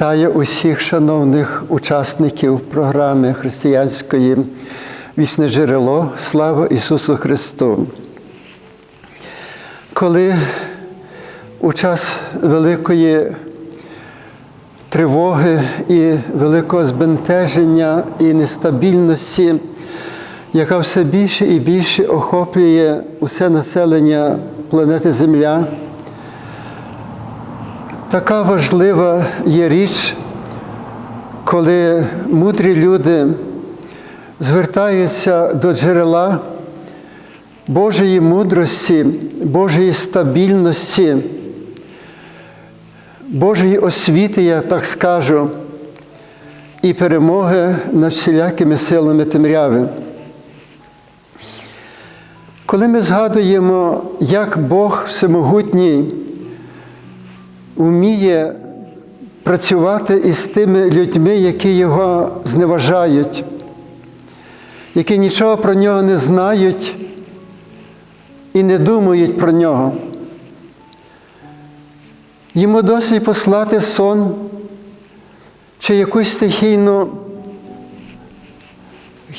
Вітаю усіх шановних учасників програми християнської Вічне джерело. Слава Ісусу Христу! Коли у час великої тривоги і великого збентеження і нестабільності, яка все більше і більше охоплює усе населення планети Земля, Така важлива є річ, коли мудрі люди звертаються до джерела Божої мудрості, Божої стабільності, Божої освіти, я так скажу, і перемоги над всілякими силами темряви. Коли ми згадуємо, як Бог Всемогутній вміє працювати із тими людьми, які його зневажають, які нічого про нього не знають і не думають про нього. Йому досить послати сон чи якусь стихійну,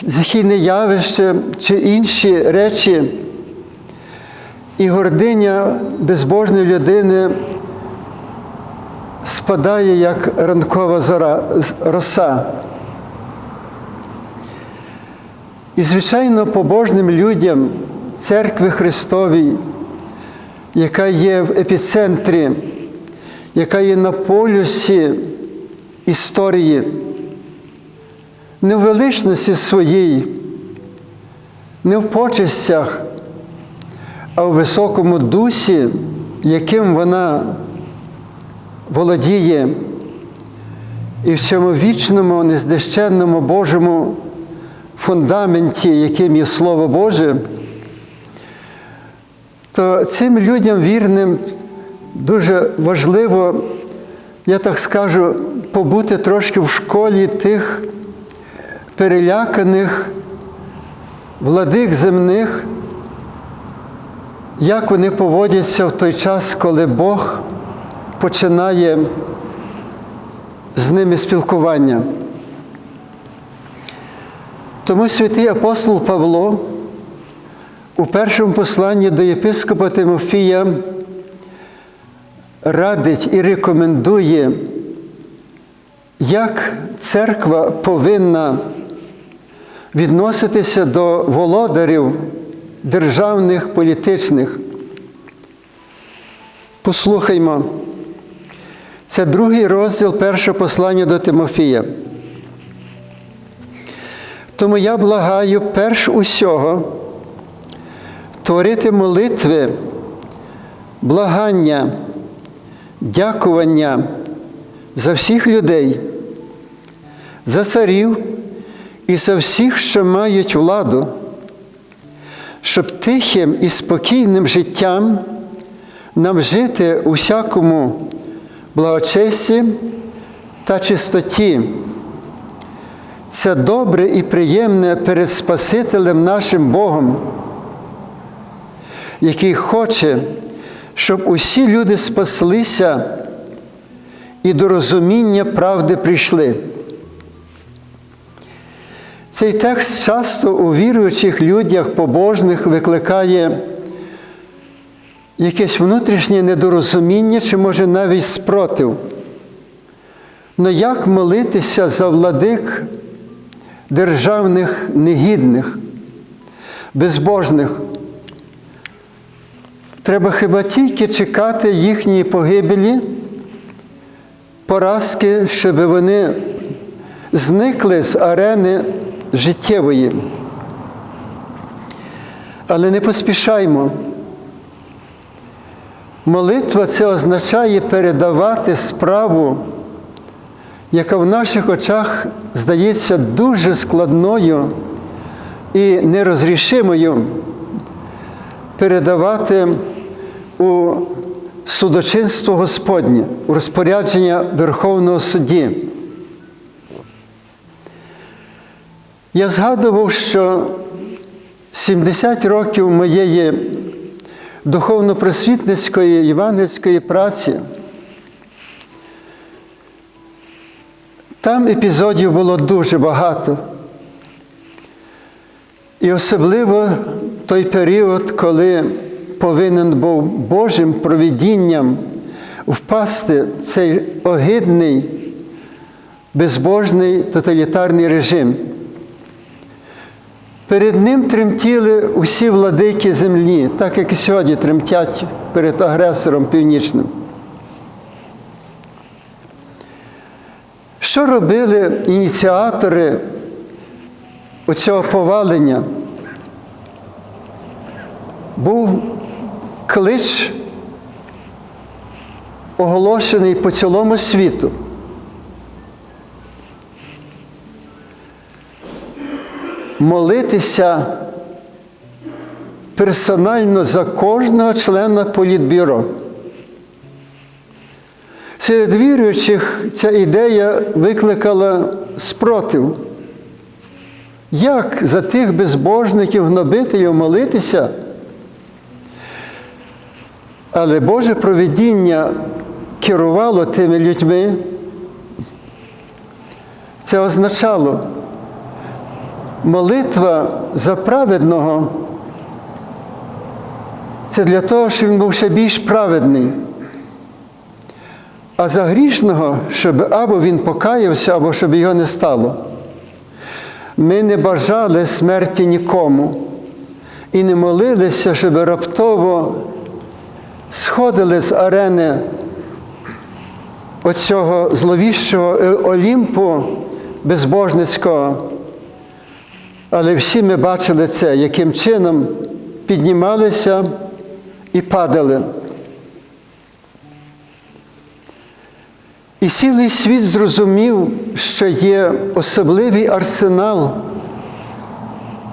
стихійне явище чи інші речі, і гординя безбожної людини спадає, як ранкова зора, роса. І, звичайно, побожним людям церкви Христовій, яка є в епіцентрі, яка є на полюсі історії, не в величності своїй, не в почестях, а в високому дусі, яким вона володіє і в цьому вічному, нездещенному Божому фундаменті, яким є Слово Боже, то цим людям вірним дуже важливо, я так скажу, побути трошки в школі тих переляканих владик земних, як вони поводяться в той час, коли Бог починає з ними спілкування. Тому святий апостол Павло у першому посланні до єпископа Тимофія радить і рекомендує, як церква повинна відноситися до володарів державних політичних. Послухаймо. Це другий розділ першого послання до Тимофія. Тому я благаю перш усього творити молитви, благання, дякування за всіх людей, за царів і за всіх, що мають владу, щоб тихим і спокійним життям нам жити у всякому благочесті та чистоті. Це добре і приємне перед Спасителем нашим Богом, який хоче, щоб усі люди спаслися і до розуміння правди прийшли. Цей текст часто у віруючих людях побожних викликає якесь внутрішнє недорозуміння чи, може, навіть спротив. Но як молитися за владик державних негідних, безбожних? Треба хіба тільки чекати їхньої погибелі, поразки, щоб вони зникли з арени життєвої. Але не поспішаймо. Молитва це означає передавати справу, яка в наших очах здається дуже складною і нерозрішимою, передавати у судочинство Господнє, у розпорядження Верховного судді. Я згадував, що 70 років моєї духовно-просвітницької євангельської праці Там епізодів було дуже багато. І особливо той період, коли повинен був Божим провідінням впасти цей огидний, безбожний тоталітарний режим. Перед ним тремтіли усі владики землі, так як і сьогодні тремтять перед агресором північним. Що робили ініціатори оцього повалення? Був клич, оголошений по цілому світу. Молитися персонально за кожного члена політбюро. Серед віруючих ця ідея викликала спротив. Як за тих безбожників гнобити і молитися? Але Боже провидіння керувало тими людьми. Це означало, молитва за праведного це для того, щоб він був ще більш праведний. А за грішного, щоб або він покаявся, або щоб його не стало. Ми не бажали смерті нікому і не молилися, щоб раптово сходили з арени оцього зловіщого Олімпу безбожницького. Але всі ми бачили це, яким чином піднімалися і падали. І цілий світ зрозумів, що є особливий арсенал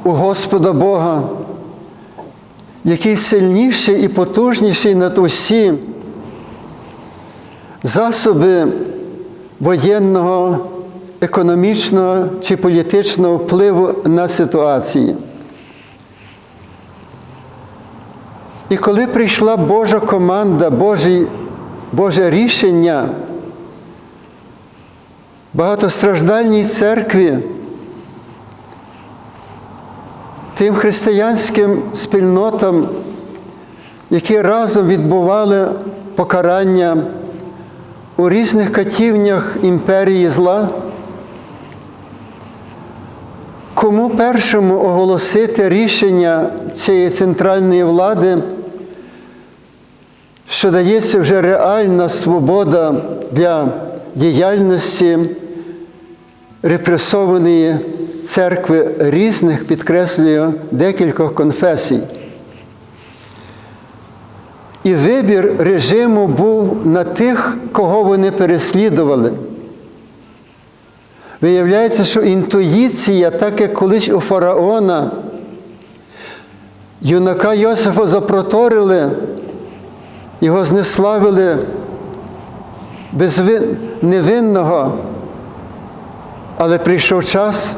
у Господа Бога, який сильніший і потужніший над усі засоби воєнного, економічного чи політичного впливу на ситуації. І коли прийшла Божа команда, Божі, Боже рішення, багатостраждальній церкві, тим християнським спільнотам, які разом відбували покарання у різних катівнях імперії зла, кому першому оголосити рішення цієї центральної влади, що дається вже реальна свобода для діяльності репресованої церкви різних, підкреслюю, декількох конфесій. І вибір режиму був на тих, кого вони переслідували. Виявляється, що інтуїція, так як колись у фараона, юнака Йосифа запроторили, його знеславили безвин... невинного, але прийшов час,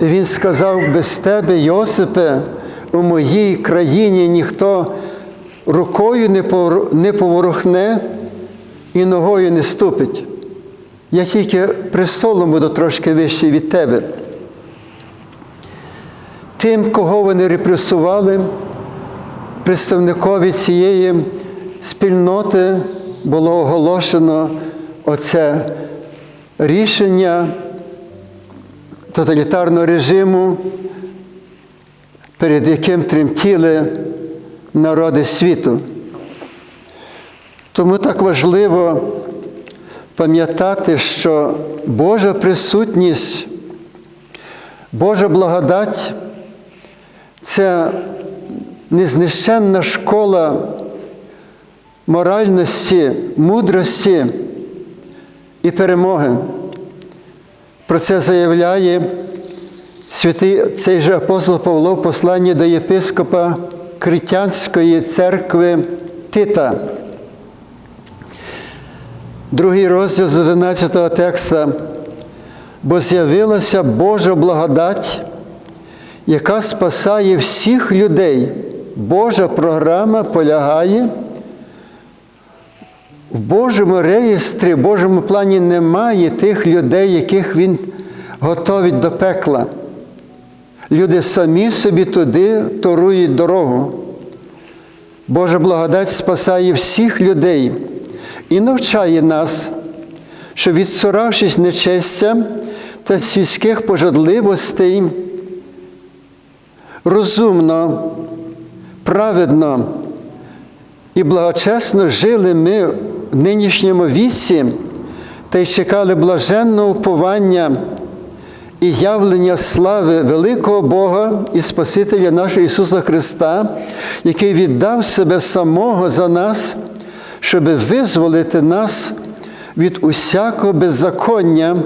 і він сказав, без тебе, Йосипе, у моїй країні ніхто рукою не поворухне і ногою не ступить. Я тільки престолом буду трошки вищий від тебе. Тим, кого вони репресували, представникові цієї спільноти було оголошено оце рішення тоталітарного режиму, перед яким тремтіли народи світу. Тому так важливо пам'ятати, що Божа присутність, Божа благодать це незнищенна школа моральності, мудрості і перемоги. Про це заявляє святий цей же апостол Павло в посланні до єпископа Критянської церкви Тита. Другий розділ з 11 текста. Бо з'явилася Божа благодать, яка спасає всіх людей. Божа програма полягає в Божому реєстрі, в Божому плані немає тих людей, яких Він готовить до пекла. Люди самі собі туди торують дорогу. Божа благодать спасає всіх людей і навчає нас, що відсоравшись нечестя та світських пожадливостей, розумно, праведно і благочесно жили ми в нинішньому віці та й чекали блаженного уповання і явлення слави великого Бога і Спасителя нашого Ісуса Христа, який віддав себе самого за нас, щоб визволити нас від усякого беззаконня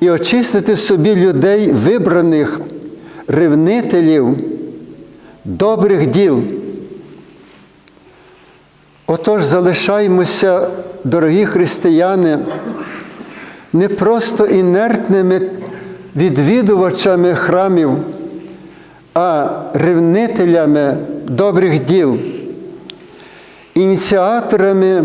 і очистити собі людей вибраних, ревнителів, добрих діл. Отож, залишаємося, дорогі християни, не просто інертними відвідувачами храмів, а ревнителями добрих діл, ініціаторами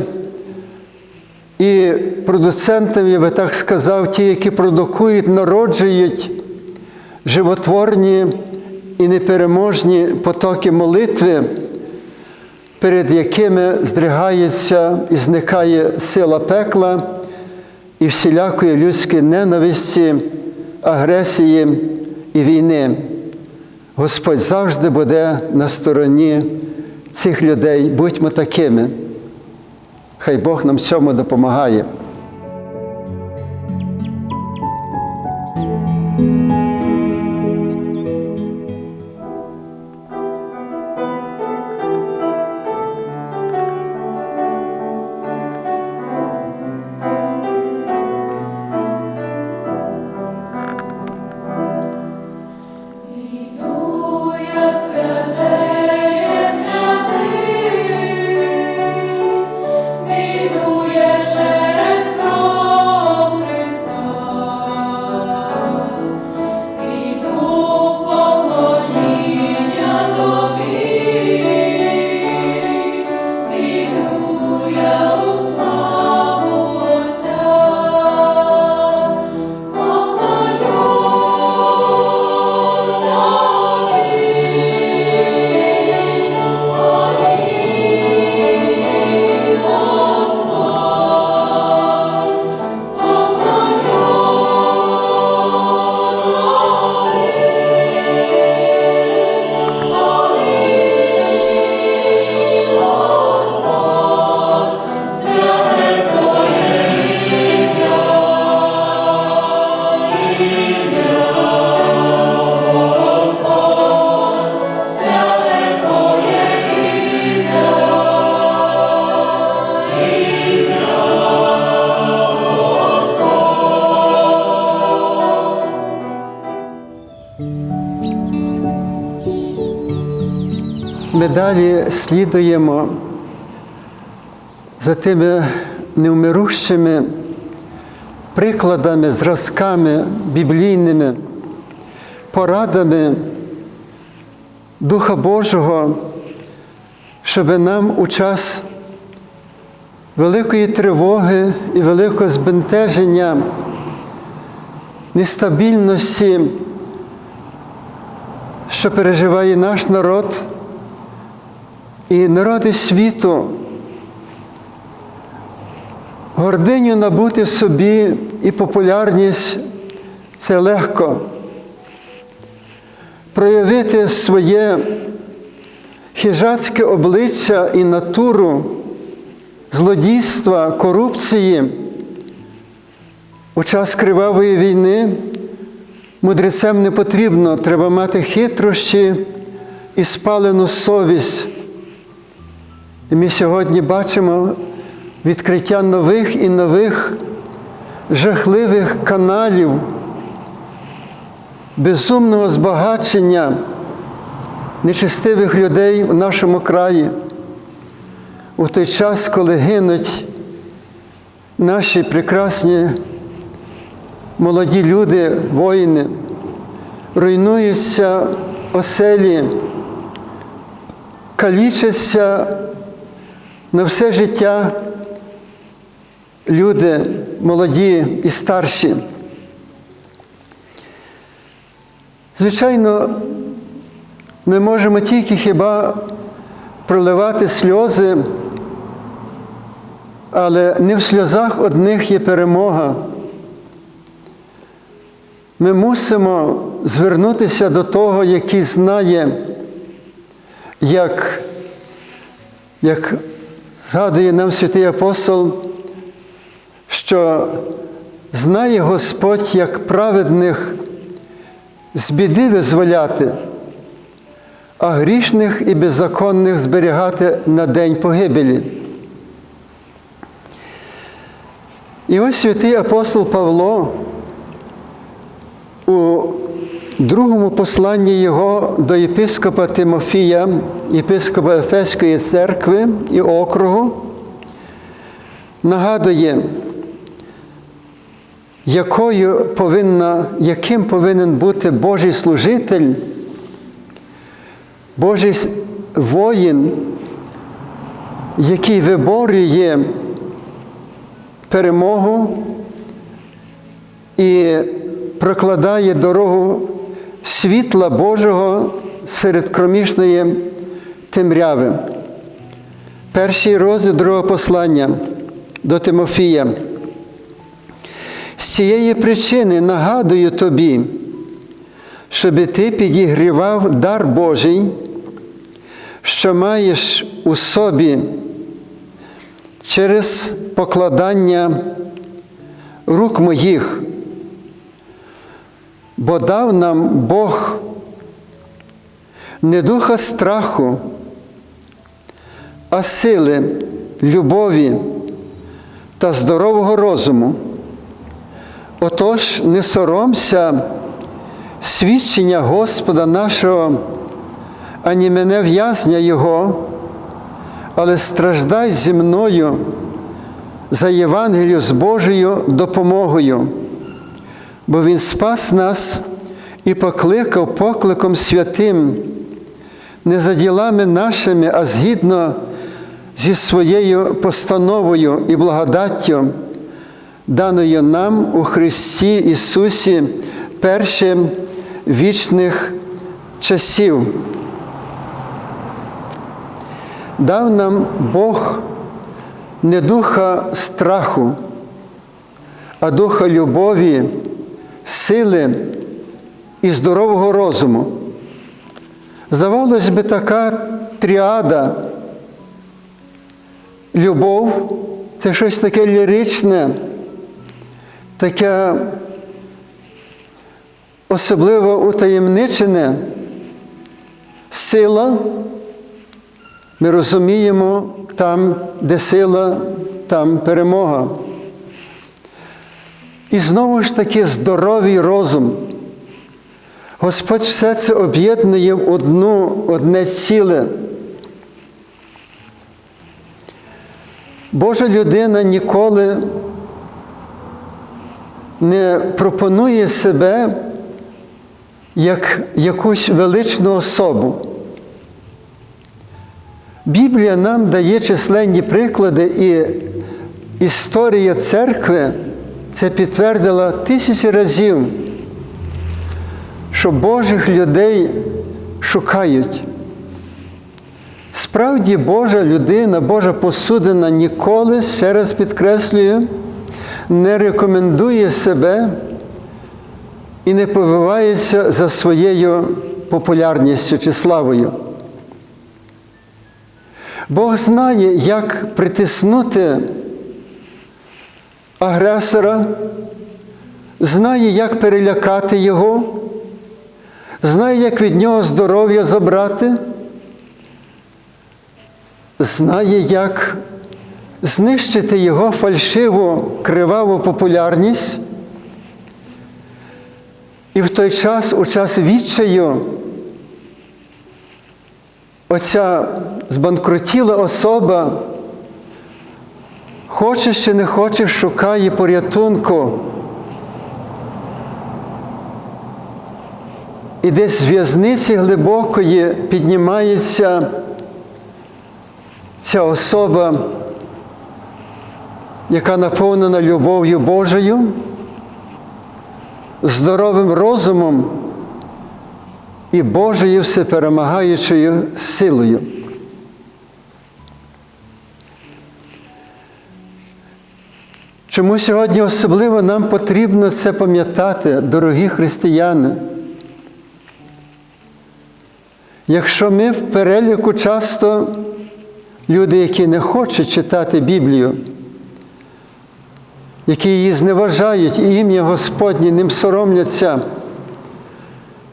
і продуцентами, я би так сказав, ті, які продукують, народжують животворні і непереможні потоки молитви, перед якими здригається і зникає сила пекла і всілякої людської ненависті, агресії і війни. Господь завжди буде на стороні цих людей. Будьмо такими. Хай Бог нам в цьому допомагає. Далі слідуємо за тими невмирущими прикладами, зразками біблійними, порадами Духа Божого, щоб нам у час великої тривоги і великого збентеження, нестабільності, що переживає наш народ і народи світу, гординю набути собі і популярність це легко. Проявити своє хижацьке обличчя і натуру злодійства, корупції у час кривавої війни мудрецям не потрібно, треба мати хитрощі і спалену совість. І ми сьогодні бачимо відкриття нових і нових жахливих каналів, безумного збагачення нечестивих людей в нашому краї. У той час, коли гинуть наші прекрасні молоді люди, воїни, руйнуються оселі, калічаться на все життя люди молоді і старші. Звичайно, ми можемо тільки хіба проливати сльози, але не в сльозах одних є перемога. Ми мусимо звернутися до того, який знає, як, як згадує нам святий апостол, що знає Господь, як праведних з біди визволяти, а грішних і беззаконних зберігати на день погибелі. І ось святий апостол Павло у другому посланні його до єпископа Тимофія, єпископа Ефеської церкви і округу, нагадує, якою повинна, яким повинен бути Божий служитель, Божий воїн, який виборює перемогу і прокладає дорогу світла Божого серед кромішної темряви. Перший розділ другого послання до Тимофія. З цієї причини нагадую тобі, щоби ти підігрівав дар Божий, що маєш у собі через покладання рук моїх, бо дав нам Бог не духа страху, а сили, любові та здорового розуму. Отож, не соромся свідчення Господа нашого, ані мене в'язня Його, але страждай зі мною за Євангелію з Божою допомогою, бо Він спас нас і покликав покликом святим, не за ділами нашими, а згідно зі своєю постановою і благодаттю, даною нам у Христі Ісусі першим вічних часів. Дав нам Бог не духа страху, а духа любові, сили і здорового розуму. Здавалось би, така тріада. Любов це щось таке ліричне, таке особливо утаємничене. Сила, ми розуміємо, там, де сила, там перемога. І знову ж таки здоровий розум. Господь все це об'єднує в одну, одне ціле. Божа людина ніколи не пропонує себе як якусь величну особу. Біблія нам дає численні приклади, і історія церкви це підтвердила тисячі разів, що Божих людей шукають. Справді Божа людина, Божа посудина ніколи, ще раз підкреслюю, не рекомендує себе і не повивається за своєю популярністю чи славою. Бог знає, як притиснути агресора, знає, як перелякати його, знає, як від нього здоров'я забрати, знає, як знищити його фальшиву криваву популярність. І в той час, у час відчаю, оця збанкрутіла особа, хоче чи не хоче, шукає порятунку. І десь з в'язниці глибокої піднімається ця особа яка наповнена любов'ю Божою, здоровим розумом і Божою всеперемагаючою силою. Чому сьогодні особливо нам потрібно це пам'ятати, дорогі християни? Якщо ми в переліку часто люди, які не хочуть читати Біблію, які її зневажають і ім'я Господнє ним соромляться,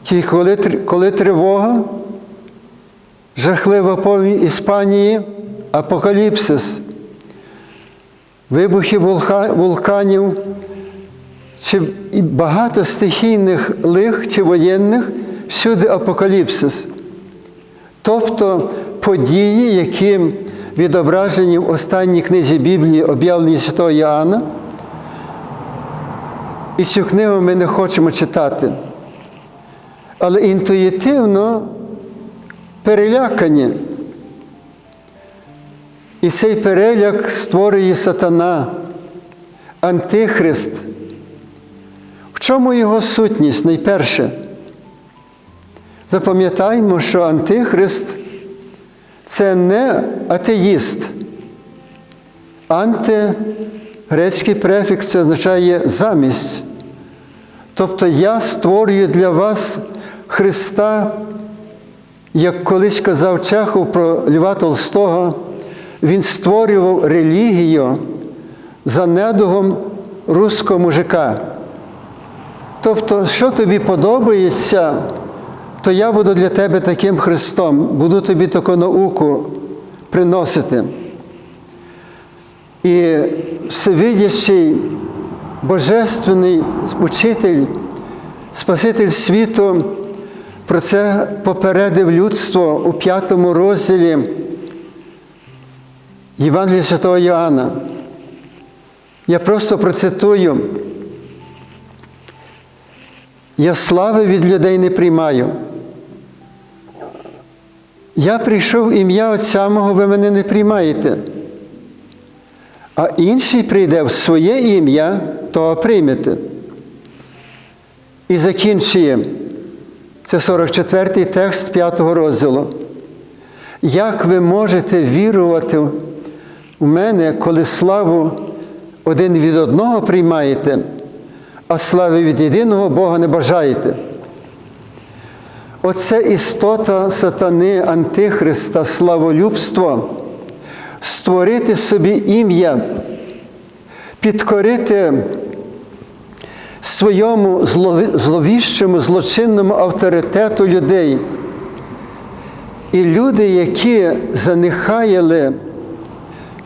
тільки коли, коли тривога, жахлива повінь Іспанії, апокаліпсис, вибухи вулканів, чи багато стихійних лих чи воєнних, всюди апокаліпсис. Тобто події, які відображені в останній книзі Біблії, об'явлені Святого Іоанна, і цю книгу ми не хочемо читати. Але інтуїтивно перелякані. І цей переляк створює сатана, антихрист. В чому його сутність найперше? Запам'ятаймо, що антихрист це не атеїст. Анти грецький префікс це означає замість. Тобто я створюю для вас Христа, як колись казав Чехов про Льва Толстого, він створював релігію за недугом руського мужика. Тобто, що тобі подобається, то я буду для тебе таким Христом, буду тобі таку науку приносити. І всевидящий Божественний учитель, Спаситель світу, про це попередив людство у п'ятому розділі Євангелія Святого Йоанна. Я просто процитую. Я слави від людей не приймаю. Я прийшов ім'я Отця мого, ви мене не приймаєте. А інший прийде в своє ім'я, того приймете. І закінчує. Це 44-й текст 5 розділу. Як ви можете вірувати в мене, коли славу один від одного приймаєте, а слави від єдиного Бога не бажаєте? Оце істота сатани, Антихриста, славолюбство, створити собі ім'я, підкорити своєму зловіщому, злочинному авторитету людей. І люди, які занехаяли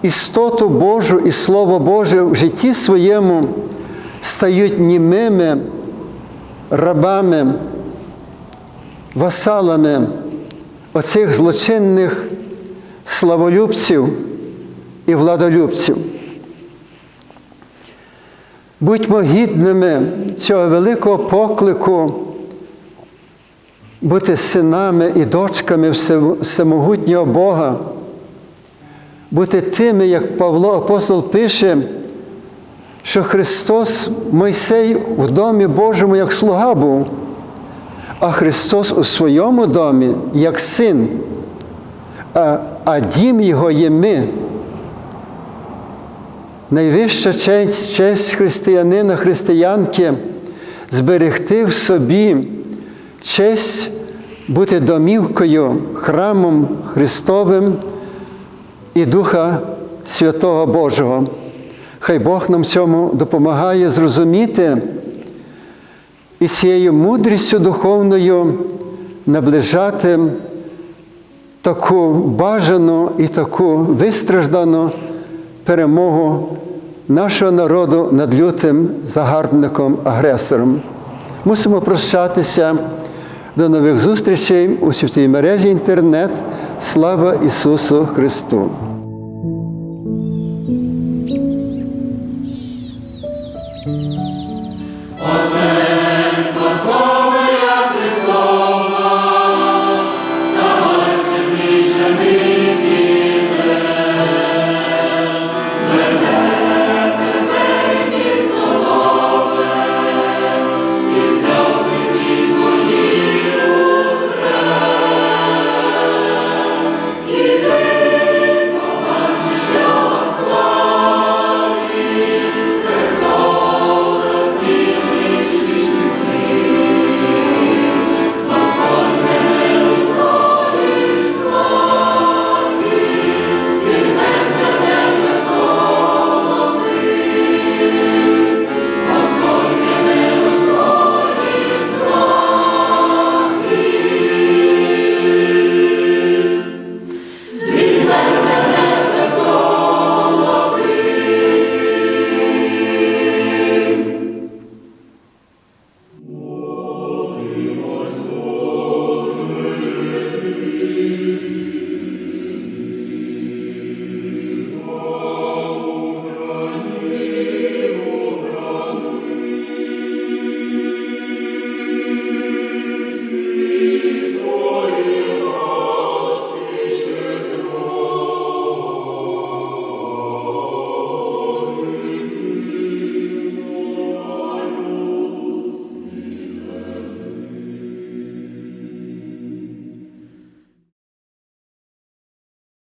істоту Божу і Слово Боже в житті своєму, стають німими рабами, васалами оцих злочинних славолюбців і владолюбців. Будьмо гідними цього великого поклику бути синами і дочками всемогутнього Бога, бути тими, як Павло апостол пише, що Христос Мойсей в домі Божому як слуга був, а Христос у своєму домі як син, а, а дім Його є ми. Найвища честь, честь християнина, християнки зберегти в собі честь бути домівкою, храмом Христовим і Духа Святого Божого. Хай Бог нам цьому допомагає зрозуміти і цією мудрістю духовною наближати таку бажану і таку вистраждану перемогу нашого народу над лютим загарбником-агресором. Мусимо прощатися до нових зустрічей у святій мережі інтернет. Слава Ісусу Христу!